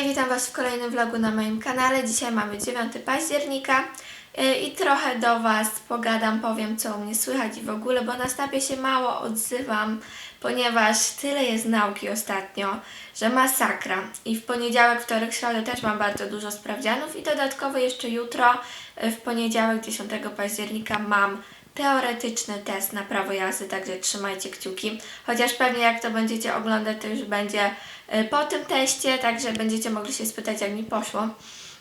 Hej, witam Was w kolejnym vlogu na moim kanale. Dzisiaj mamy 9 października yy, i trochę do Was pogadam, powiem co u mnie słychać i w ogóle, bo na snapie się mało odzywam, ponieważ tyle jest nauki ostatnio, że masakra. I w poniedziałek, wtorek, środę też mam bardzo dużo sprawdzianów i dodatkowo jeszcze jutro, yy, w poniedziałek 10 października mam teoretyczny test na prawo jazdy, także trzymajcie kciuki. Chociaż pewnie jak to będziecie oglądać, to już będzie y, po tym teście, także będziecie mogli się spytać, jak mi poszło.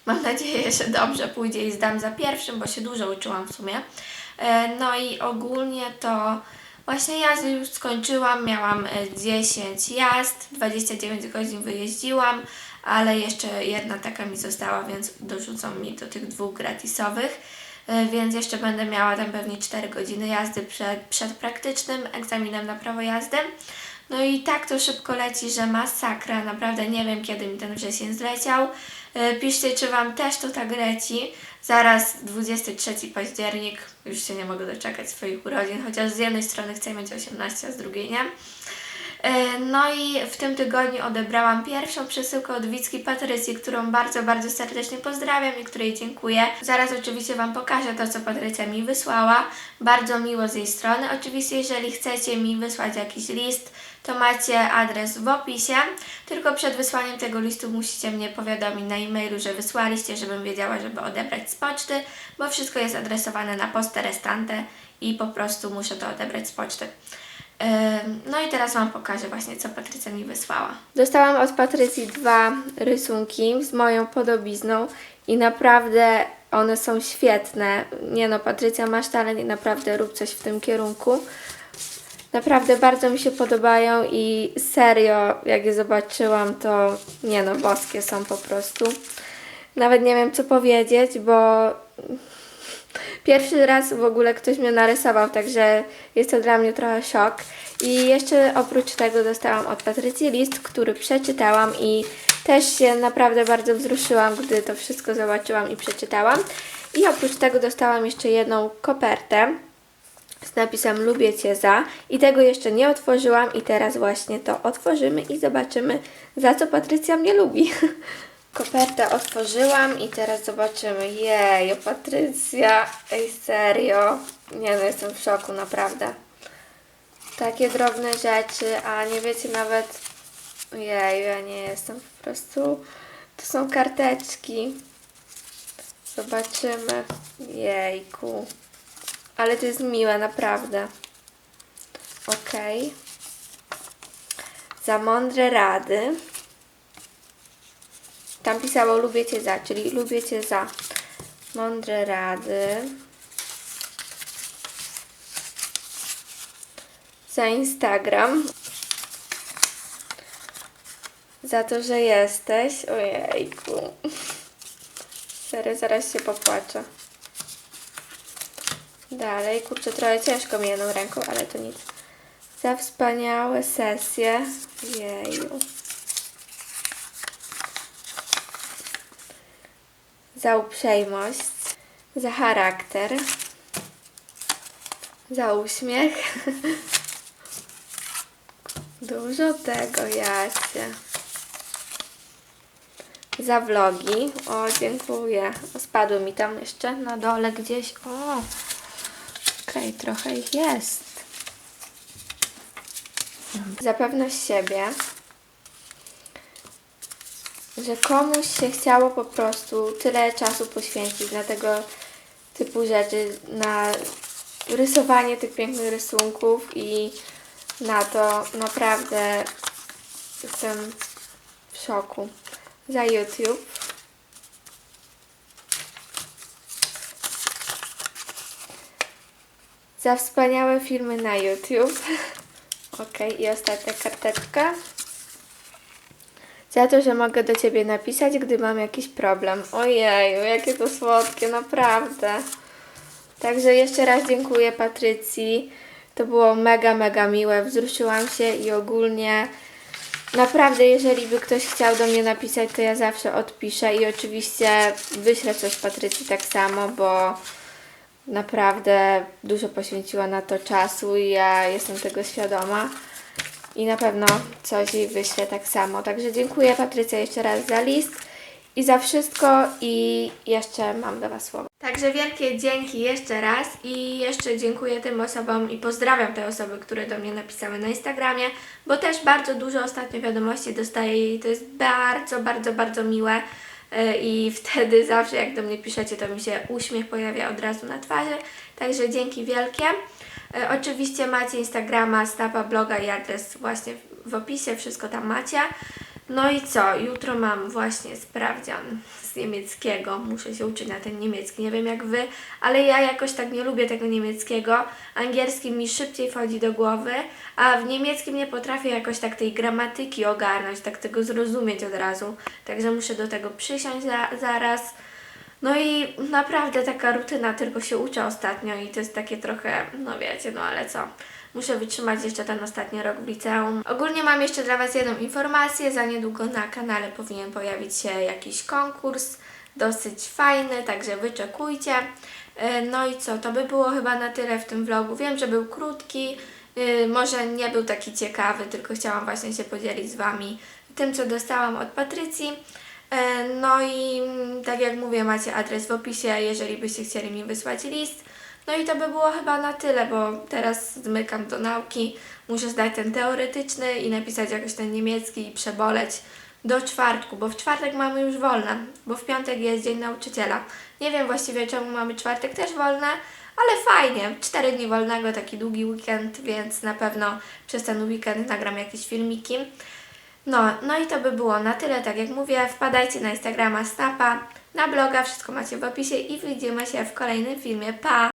Mam nadzieję, że dobrze pójdzie i zdam za pierwszym, bo się dużo uczyłam w sumie. E, No i ogólnie to właśnie jazdy już skończyłam, miałam e, 10 jazd, 29 godzin wyjeździłam, ale jeszcze jedna taka mi została, więc dorzucą mi do tych dwóch gratisowych. E, więc jeszcze będę miała tam pewnie 4 godziny jazdy przed, przed praktycznym egzaminem na prawo jazdy. No i tak to szybko leci, że masakra, naprawdę nie wiem kiedy mi ten wrzesień zleciał. E, Piszcie, czy Wam też to tak leci. Zaraz 23 październik, już się nie mogę doczekać swoich urodzin, chociaż z jednej strony chcę mieć 18, a z drugiej nie. E, No i w tym tygodniu odebrałam pierwszą przesyłkę od Wicki Patrycji, którą bardzo, bardzo serdecznie pozdrawiam i której dziękuję. Zaraz oczywiście Wam pokażę to, co Patrycja mi wysłała. Bardzo miło z jej strony. Oczywiście, jeżeli chcecie mi wysłać jakiś list, to macie adres w opisie. Tylko przed wysłaniem tego listu musicie mnie powiadomić na e-mailu, że wysłaliście, żebym wiedziała, żeby odebrać z poczty, bo wszystko jest adresowane na postę restante i po prostu muszę to odebrać z poczty. No i teraz Wam pokażę właśnie, co Patrycja mi wysłała. Dostałam od Patrycji dwa rysunki z moją podobizną i naprawdę one są świetne. Nie no, Patrycja, masz talent i naprawdę rób coś w tym kierunku. Naprawdę bardzo mi się podobają i serio, jak je zobaczyłam, to nie no, boskie są po prostu. Nawet nie wiem, co powiedzieć, bo Pierwszy raz w ogóle ktoś mnie narysował, także jest to dla mnie trochę szok. I jeszcze oprócz tego dostałam od Patrycji list, który przeczytałam i też się naprawdę bardzo wzruszyłam, gdy to wszystko zobaczyłam i przeczytałam. I oprócz tego dostałam jeszcze jedną kopertę z napisem Lubię Cię za i tego jeszcze nie otworzyłam i teraz właśnie to otworzymy i zobaczymy za co Patrycja mnie lubi. Kopertę otworzyłam i teraz zobaczymy. Jej, Patrycja, ej serio. Nie no, jestem w szoku, naprawdę. Takie drobne rzeczy, a nie wiecie nawet... Jej, ja nie jestem po prostu... To są karteczki. Zobaczymy. Jejku. Ale to jest miłe, naprawdę. Okej. Za mądre rady. Tam pisało lubię Cię za, czyli lubię Cię za mądre rady. Za Instagram. Za to, że jesteś. Ojejku. Serio, zaraz się popłaczę. Dalej, kurczę, trochę ciężko mi jedną ręką, ale to nic. Za wspaniałe sesje. Jeju. Za uprzejmość, za charakter, za uśmiech. Dużo tego, Jacie. Za vlogi. O, dziękuję. Spadły mi tam jeszcze na dole gdzieś. O, okej, trochę ich jest. Za pewność siebie że komuś się chciało po prostu tyle czasu poświęcić na tego typu rzeczy, na rysowanie tych pięknych rysunków i na to naprawdę jestem w szoku. Za YouTube. Za wspaniałe filmy na YouTube. ok, i ostatnia karteczka za to, że mogę do Ciebie napisać, gdy mam jakiś problem. Ojeju, jakie to słodkie, naprawdę. Także jeszcze raz dziękuję Patrycji. To było mega, mega miłe. Wzruszyłam się i ogólnie naprawdę, jeżeli by ktoś chciał do mnie napisać, to ja zawsze odpiszę i oczywiście wyślę coś Patrycji tak samo, bo naprawdę dużo poświęciła na to czasu i ja jestem tego świadoma. I na pewno coś jej wyślę tak samo. Także dziękuję Patrycja jeszcze raz za list i za wszystko i jeszcze mam do Was słowo. Także wielkie dzięki jeszcze raz i jeszcze dziękuję tym osobom i pozdrawiam te osoby, które do mnie napisały na Instagramie, bo też bardzo dużo ostatnio wiadomości dostaję i to jest bardzo, bardzo, bardzo miłe. Yy, I wtedy zawsze jak do mnie piszecie, to mi się uśmiech pojawia od razu na twarzy. Także dzięki wielkie. E, Oczywiście macie Instagrama, Snapa, bloga i adres właśnie w opisie, wszystko tam macie. No i co? Jutro mam właśnie sprawdzian z niemieckiego. Muszę się uczyć na ten niemiecki. Nie wiem jak wy, ale ja jakoś tak nie lubię tego niemieckiego. Angielski mi szybciej wchodzi do głowy, a w niemieckim nie potrafię jakoś tak tej gramatyki ogarnąć, tak tego zrozumieć od razu. Także muszę do tego przysiąść za, zaraz. No i naprawdę taka rutyna, tylko się uczę ostatnio i to jest takie trochę, no wiecie, no ale co. Muszę wytrzymać jeszcze ten ostatni rok w liceum. Ogólnie mam jeszcze dla Was jedną informację. Za niedługo na kanale powinien pojawić się jakiś konkurs, dosyć fajny, także wyczekujcie. E, No i co, to by było chyba na tyle w tym vlogu. Wiem, że był krótki, y, może nie był taki ciekawy, tylko chciałam właśnie się podzielić z Wami tym, co dostałam od Patrycji. E, No i mm, tak jak mówię, macie adres w opisie, jeżeli byście chcieli mi wysłać list. No i to by było chyba na tyle, bo teraz zmykam do nauki. Muszę zdać ten teoretyczny i napisać jakoś ten niemiecki i przeboleć do czwartku, bo w czwartek mamy już wolne, bo w piątek jest Dzień Nauczyciela. Nie wiem właściwie czemu mamy czwartek też wolne, ale fajnie. Cztery dni wolnego, taki długi weekend, więc na pewno przez ten weekend nagram jakieś filmiki. No, no i to by było na tyle, tak jak mówię, wpadajcie na Instagrama Snapa, na bloga, wszystko macie w opisie i widzimy się w kolejnym filmie. Pa!